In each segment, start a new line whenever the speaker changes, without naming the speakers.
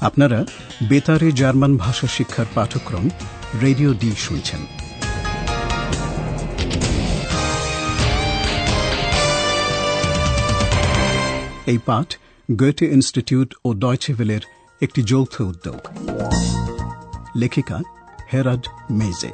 আপনারা বেতারে জার্মান ভাষা শিক্ষার পাঠক্রম রেডিও ডি শুনছেন। এই পাঠ গোয়েটে ইনস্টিটিউট ও ডয়চেভেলের একটি যৌথ উদ্যোগ। লেখিকা হেরাড মেজে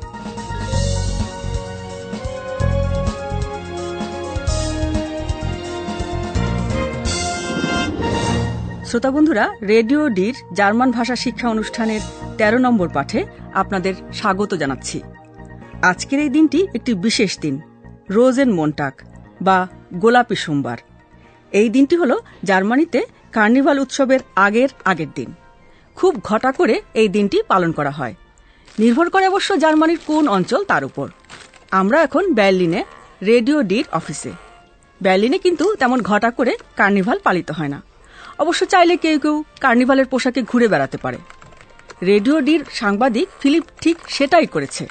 শ্রোতা বন্ধুরা, রেডিও ডির জার্মান ভাষা শিক্ষা অনুষ্ঠানের ১৩ নম্বর পাঠে আপনাদের স্বাগত জানাচ্ছি। আজকের এই দিনটি একটি বিশেষ দিন রোজেন মন্টাক বা গোলাপি সোমবার। এই দিনটি হল জার্মানিতে কার্নিভাল উৎসবের আগের আগের দিন। খুব ঘটা করে এই দিনটি পালন করা হয়। নির্ভর করে অবশ্য জার্মানির কোন অঞ্চল তার উপর। আমরা এখন বার্লিনে রেডিও ডির অফিসে। বার্লিনে কিন্তু তেমন ঘটা করে কার্নিভাল পালিত হয় না। অবশ্য চাইলে কেউ কেউ কার্নিভালের পোশাকে ঘুরে বেড়াতে পারে। রেডিও ডির সাংবাদিক ফিলিপ ঠিক সেটাই করেছে।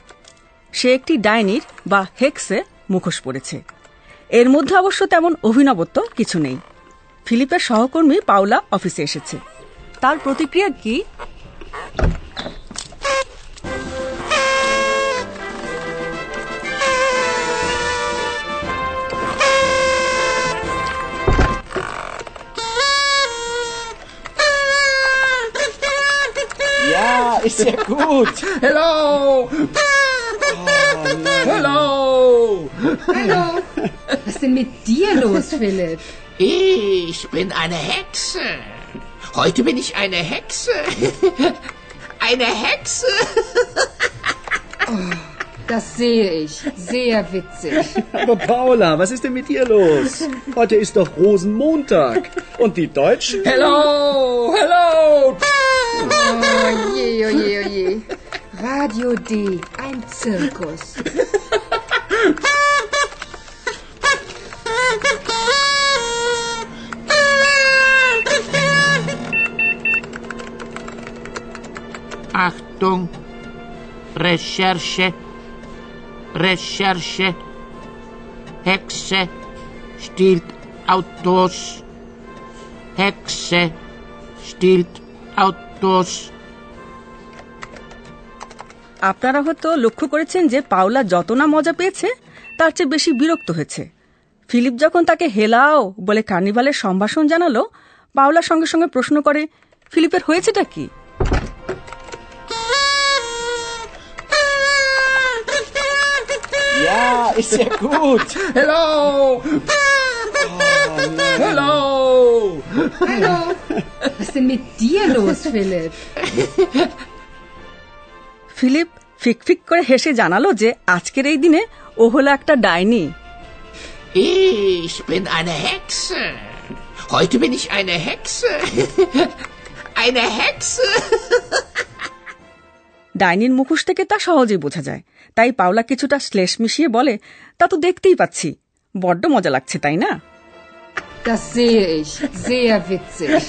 সে একটি ডাইনির বা হেক্সে মুখোশ পড়েছে এর মধ্যে অবশ্য তেমন অভিনবত্ব কিছু নেই। ফিলিপের সহকর্মী পাওলা অফিসে এসেছে। তার প্রতিক্রিয়া কি?
Ist ja gut. Hello. Hello.
Hallo. Was ist denn mit dir los, Philipp?
Ich bin eine Hexe. Heute bin ich eine Hexe. Eine Hexe.
Das sehe ich. Sehr witzig.
Aber Paula, was ist denn mit dir los? Heute ist doch Rosenmontag. Und die Deutschen? Hello. Hello.
Oh je, oh je, oh je. Radio D, ein Zirkus.
Achtung. Recherche. Recherche. Hexe stiehlt Autos. Hexe stiehlt Autos.
আপনারা হয়তো লক্ষ্য করেছেন যে পাওলা যত না মজা পেয়েছে তার চেয়ে বেশি বিরক্ত হয়েছে ফিলিপ যখন তাকে হেলাও বলে কার্নিভালের সম্ভাষণ জানালো পাওলা সঙ্গে সঙ্গে প্রশ্ন করে ফিলিপের হয়েছেটা কি.
Hello. Hello.
Hallo. Was ist denn mit dir los, Philipp?
Philipp ফিকফিক করে হেসে জানালো যে আজকের এই দিনে ও হলো একটা ডাইনি
Ich bin eine Hexe. Heute bin ich eine Hexe. Eine Hexe.
ডাইনির মুখোশ থেকে তা সহজেই বোঝা যায় তাই পাওলা কিছুটা শ্লেষ মিশিয়ে বলে তা তো দেখতেই পাচ্ছি বড্ড মজা লাগছে তাই না
Das sehe ich. Sehr witzig.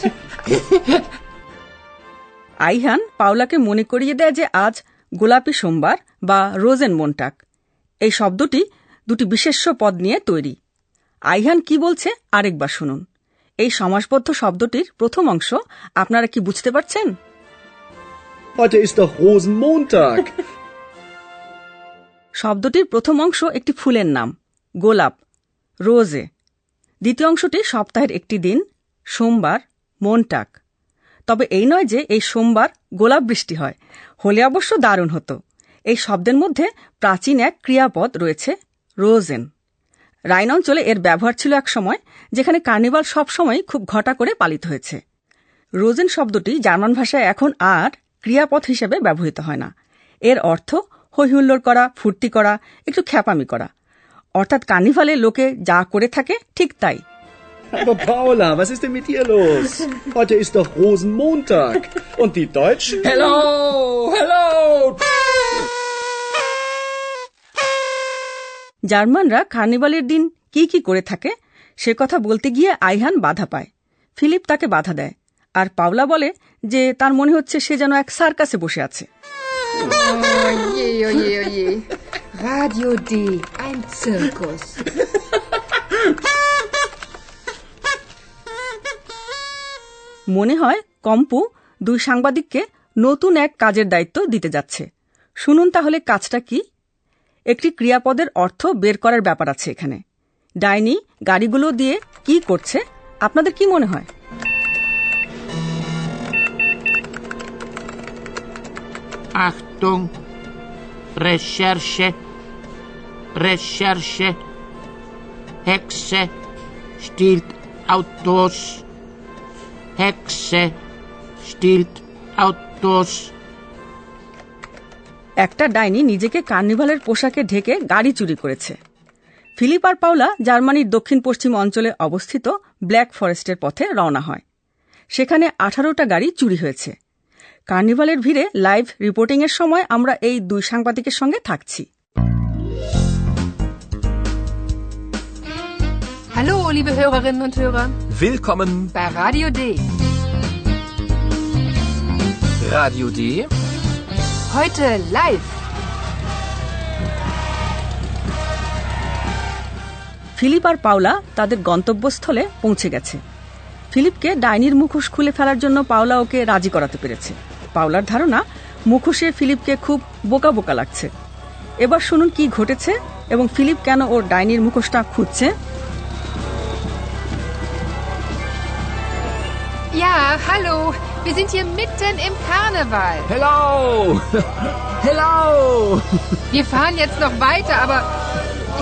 Ayhan পাওলাকে মনে করিয়ে দেয় যে আজ গোলাপি সোমবার বা রোজেন মন্টাক এই শব্দটি দুটি বিশেষ্য পদ নিয়ে তৈরি। আইহান কি বলছে আরেকবার শুনুন। এই সমাসবদ্ধ শব্দটির প্রথম অংশ আপনারা কি বুঝতে পারছেন?
Heute ist doch Rosenmontag.
শব্দটির প্রথম অংশ একটি ফুলের নাম গোলাপ রোজে। দ্বিতীয় অংশটি সপ্তাহের একটি দিন সোমবার মনটাক। তবে এই নয় যে এই সোমবার গোলাপ বৃষ্টি হয়। হলে অবশ্য দারুণ হতো। এই শব্দের মধ্যে প্রাচীন এক ক্রিয়াপদ রয়েছে, রোজেন। রাইন অঞ্চলে এর ব্যবহার ছিল এক সময়, যেখানে কার্নিভাল সবসময় খুব ঘটা করে পালিত হয়েছে। রোজেন শব্দটি জার্মান ভাষায় এখন আর ক্রিয়াপদ হিসেবে ব্যবহৃত হয় না। এর অর্থ হৈহুল্লোড় করা, ফুর্তি করা, একটু খ্যাপামি করা। অর্থাৎ কার্নিভালে লোকে যা করে থাকে ঠিক তাই।
Aber Paula, was ist denn mit dir los? Heute ist doch Rosenmontag. Und die Deutschen? Hello. Hello.
জার্মানরা কার্নিভালের দিন কি কি করে থাকে সে কথা বলতে গিয়ে আইহান বাধা পায় ফিলিপ তাকে বাধা দেয় আর পাওলা বলে যে তার মনে হচ্ছে সে যেন এক সার্কাসে বসে আছে
Oh je, oh je, oh je. Radio D, ein Zirkus.
মনে হয় কম্পু দুই সাংবাদিককে নতুন এক কাজের দায়িত্ব দিতে যাচ্ছে শুনুন তাহলে কাজটা কি একটি ক্রিয়াপদের অর্থ বের করার ব্যাপার আছে এখানে ডাইনি, গাড়িগুলো দিয়ে কি করছে আপনাদের কি মনে হয়
Achtung! Recherche! Recherche! Hexe stiehlt Autos! Hexe stiehlt Autos!
একটা ডাইনি নিজেকে কার্নিভালের পোশাকে ঢেকে গাড়ি চুরি করেছে। ফিলিপ আর পাওলা জার্মানির দক্ষিণ পশ্চিম অঞ্চলে অবস্থিত ব্ল্যাক ফরেস্টের পথে রওনা হয়। সেখানে আঠারোটা গাড়ি চুরি হয়েছে। কার্নিভালের ভিড়ে লাইভ রিপোর্টিংয়ের সময় আমরা এই দুই সাংবাদিকের সঙ্গে থাকছি।
Hallo, liebe Hörerinnen und Hörer,
Willkommen
bei Radio D.
Radio D.
Heute live.
Philipp আর পাওলা তাদের গন্তব্যস্থলে পৌঁছে গেছে ফিলিপকে ডাইনির মুখোশ খুলে ফেলার জন্য পাওলা ওকে রাজি করাতে পেরেছে পাওলার ধারণা মুখোশে ফিলিপকে খুব বোকা বোকা লাগছে এবার শুনুন কি ঘটেছে এবং ফিলিপ কেন ওর ডাইনির মুখোশটা খুঁজছে
Ja, hallo, wir sind hier mitten im Karneval.
Hello! Hello!
Wir fahren jetzt noch weiter, aber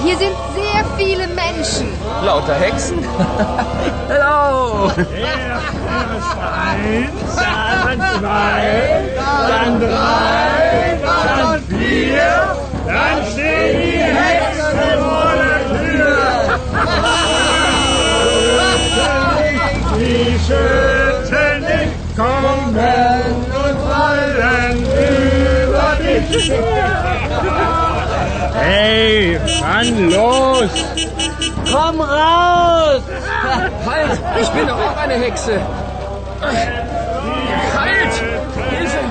hier sind sehr viele Menschen.
Lauter Hexen? Hello!
Die Schützen Hey, Mann, los!
Komm raus! Halt! Ich bin doch auch eine Hexe! Halt! Hilfe!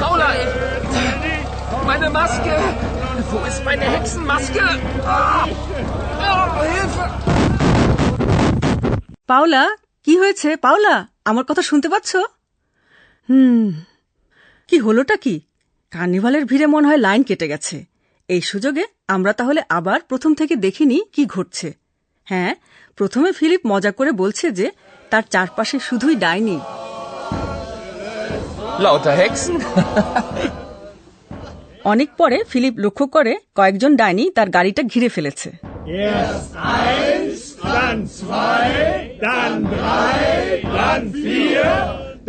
Paula! ich- Meine Maske! Wo ist meine Hexenmaske? Ah! Oh, Hilfe!
Paula কি হয়েছে পাওলা আমার কথা শুনতে পাচ্ছ হুম কি হলোটা কি কার্নিভালের ভিড়ে মনে হয় লাইন কেটে গেছে। এই সুযোগে আমরা তাহলে আবার প্রথম থেকে দেখিনি কি ঘটছে। হ্যাঁ প্রথমে ফিলিপ মজা করে বলছে যে তার চারপাশে শুধুই ডাইনি। অনেক পরে ফিলিপ লক্ষ্য করে কয়েকজন ডাইনি তার গাড়িটা ঘিরে ফেলেছে।
Dann zwei, dann drei, dann vier,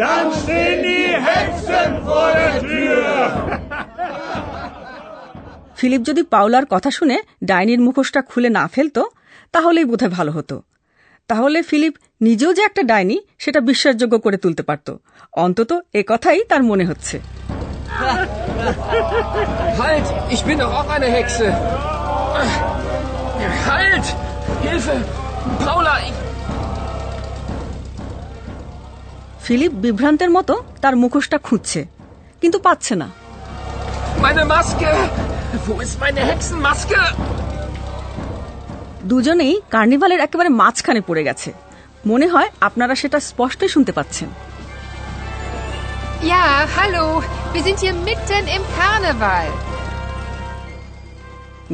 dann stehen die Hexen vor der Tür.
Philipp যদি পাওলার কথা শুনে ডাইনির মুখোশটা খুলে না ফেলতো তাহলেই বোধহয় ভালো হতো তাহলে ফিলিপ নিজেও যে একটা ডাইনি সেটা বিশ্বাসযোগ্য করে তুলতে পারত অন্তত এ কথাই তার মনে হচ্ছে
Halt! Ich bin doch auch eine Hexe! Halt! Hilfe! Paula! Ich
Philipp বিভ্রান্তের মতো তার মুখোশটা খুঁজছে কিন্তু পাচ্ছে না
Meine Maske! Wo ist meine Hexenmaske?
দুজনেই কার্নিভালের একেবারে মাঝখানে পড়ে গেছে মনে হয় আপনারা সেটা স্পষ্টই শুনতে পাচ্ছেন
Ja, hallo, wir sind hier mitten im Karneval.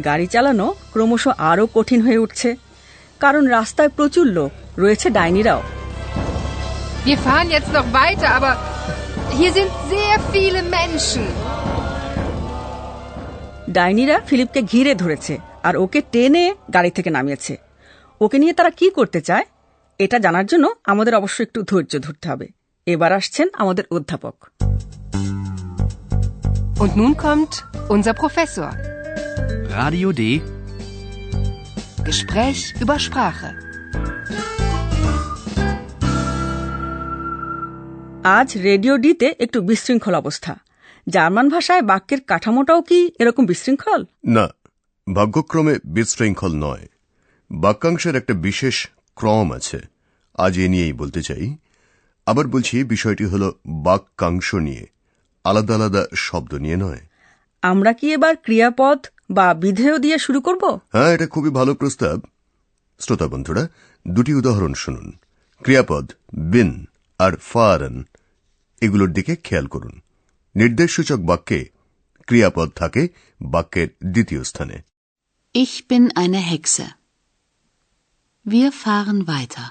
গাড়ি চালানো ক্রমশ আরও কঠিন হয়ে উঠছে কারণ রাস্তায় প্রচুর লোক রয়েছে ডাইনিরাও
Wir fahren jetzt noch weiter, aber hier sind sehr viele Menschen.
ডাইনিরা ফিলিপকে ঘিরে ধরেছে আর ওকে টেনে গাড়ি থেকে নামিয়েছে ওকে নিয়ে তারা কি করতে চায় এটা জানার জন্য আমাদের অবশ্য একটু ধৈর্য ধরতে হবে এবার আসছেন আমাদের অধ্যাপক
Und nun kommt unser Professor.
Radio D.
Gespräch über Sprache.
আজ রেডিও ডিতে একটু বিশৃঙ্খল অবস্থা। জার্মান ভাষায় বাক্যের কাঠামোটাও কি এরকম বিশৃঙ্খল?
না ভাগ্যক্রমে বিশৃঙ্খল নয়। বাক্যাংশের একটা বিশেষ ক্রম আছে। আজ এ নিয়েই বলতে চাই। আবার বলছি বিষয়টি হল বাক্যাংশ নিয়ে। আলাদা আলাদা শব্দ নিয়ে নয়।
আমরা কি এবার ক্রিয়াপদ বা বিধেয় দিয়ে শুরু করব?
হ্যাঁ এটা খুবই ভালো প্রস্তাব। শ্রোতা বন্ধুরা দুটি উদাহরণ শুনুন। ক্রিয়াপদ বিন আর ফারান। এগুলোর দিকে খেয়াল করুন নির্দেশসূচক বাক্যে ক্রিয়াপদ থাকে বাক্যের দ্বিতীয় স্থানে
Ich bin eine Hexe. Wir fahren weiter.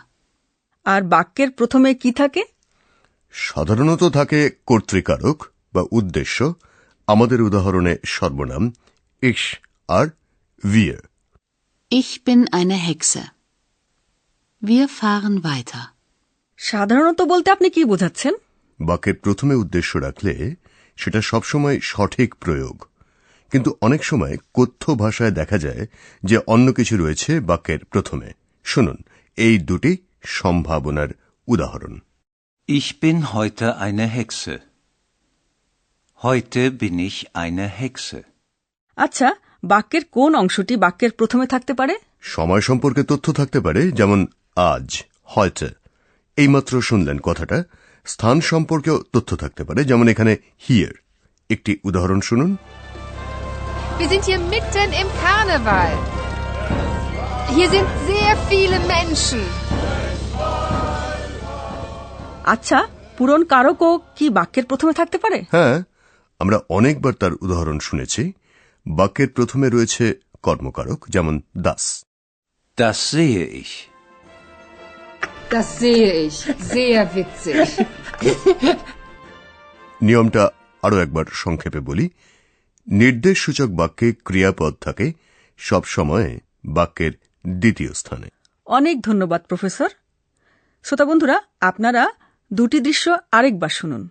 আর বাক্যের প্রথমে কি থাকে
সাধারণত থাকে কর্তৃকারক বা উদ্দেশ্য আমাদের উদাহরণে সর্বনাম ইস আর wir
Ich bin eine Hexe. Wir fahren weiter.
সাধারণত বলতে আপনি কি বোঝাচ্ছেন
বাক্যের প্রথমে উদ্দেশ্য রাখলে সেটা সবসময় সঠিক প্রয়োগ। কিন্তু অনেক সময় কথ্য ভাষায় দেখা যায় যে অন্য কিছু রয়েছে বাক্যের প্রথমে। শুনুন এই দুটি সম্ভাবনার উদাহরণ।
Ich bin heute eine Hexe. Heute bin ich eine Hexe.
আচ্ছা বাক্যের কোন অংশটি বাক্যের প্রথমে থাকতে পারে?
সময় সম্পর্কে তথ্য থাকতে পারে যেমন আজ হয়তো। এইমাত্র শুনলেন কথাটা। স্থান সম্পর্কেও তথ্য থাকতে পারে যেমন এখানে হিয়ার একটি উদাহরণ শুনুন
Wir sind hier mitten im Karneval. Hier sind sehr viele Menschen.
আচ্ছা পূরণ কারকও কি বাক্যের প্রথমে থাকতে পারে
হ্যাঁ আমরা অনেকবার তার উদাহরণ শুনেছি বাক্যের প্রথমে রয়েছে কর্মকারক যেমন Das
Das sehe ich.
Das sehe ich. Sehr witzig.
নিয়মটা আরও একবার সংক্ষেপে বলি নির্দেশসূচক বাক্যে ক্রিয়াপদ থাকে সব সময় বাক্যের দ্বিতীয় স্থানে
অনেক ধন্যবাদ প্রফেসর শ্রোতা বন্ধুরা আপনারা দুটি দৃশ্য আরেকবার শুনুন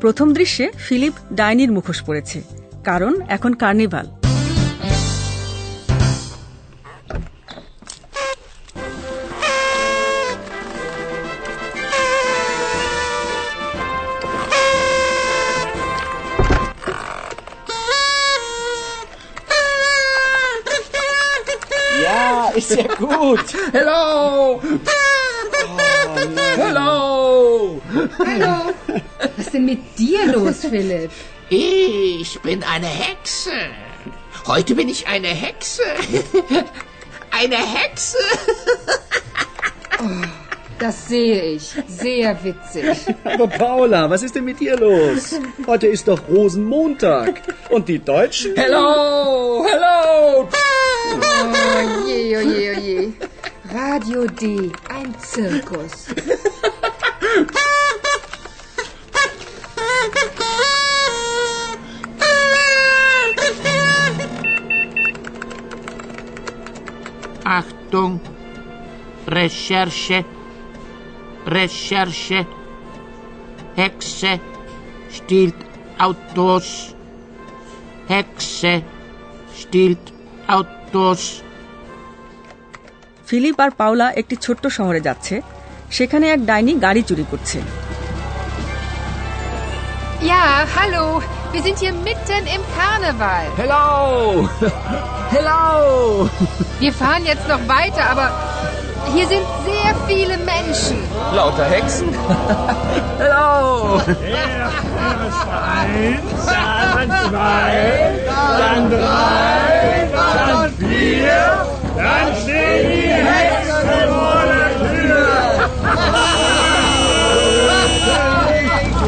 প্রথম দৃশ্যে ফিলিপ ডাইনির মুখোশ পড়েছে কারণ এখন
carnival ist ja gut.
Hello! Hello!
Hallo. Was ist denn mit dir los, Philipp?
Ich bin eine Hexe. Heute bin ich eine Hexe. Eine Hexe.
Das sehe ich. Sehr witzig.
Aber Paula, was ist denn mit dir los? Heute ist doch Rosenmontag. Und die Deutschen?
Hello! Hello!
Oh je, oh je, oh je. Radio D. Ein Zirkus.
Achtung! Recherche! Recherche! Hexe stiehlt Autos! Hexe stiehlt Autos!
Philipp R Paula একটি ছোট্ট শহরে যাচ্ছে সেখানে এক ডাইনি গাড়ি চুরি করছে
Ja, hallo. Wir sind hier mitten im Karneval.
Hello! Hello!
Wir fahren jetzt noch weiter, aber hier sind sehr viele Menschen.
Lauter Hexen? Hello!
Eins, dann zwei, dann drei, dann vier, dann stehen die Hexen vor der Tür.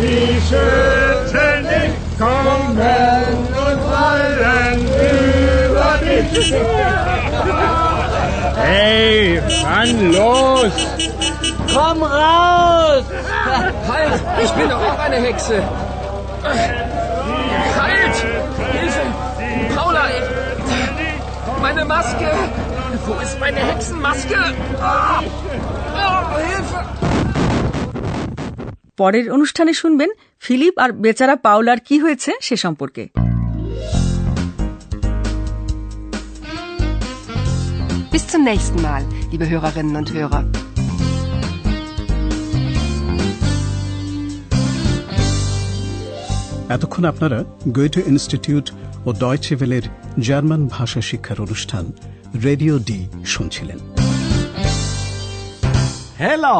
Die schütten dich, kommen und fallen über dich. Hey, Mann, los!
Komm raus! Halt! Ich bin doch auch eine Hexe! Halt! Hilfe! Paula! Ich, meine Maske! Wo ist meine Hexenmaske? Ah! Oh, Hilfe!
পরের অনুষ্ঠানে শুনবেন Philip আর বেচারা পাওলার কি হয়েছে সে সম্পর্কে
Bis zum nächsten Mal, liebe Hörerinnen und Hörer.
এতক্ষণ আপনারা Goethe institute ও ডয়চে ভেলের জার্মান ভাষা শিক্ষার অনুষ্ঠান রেডিও ডি শুনছিলেন
Hello!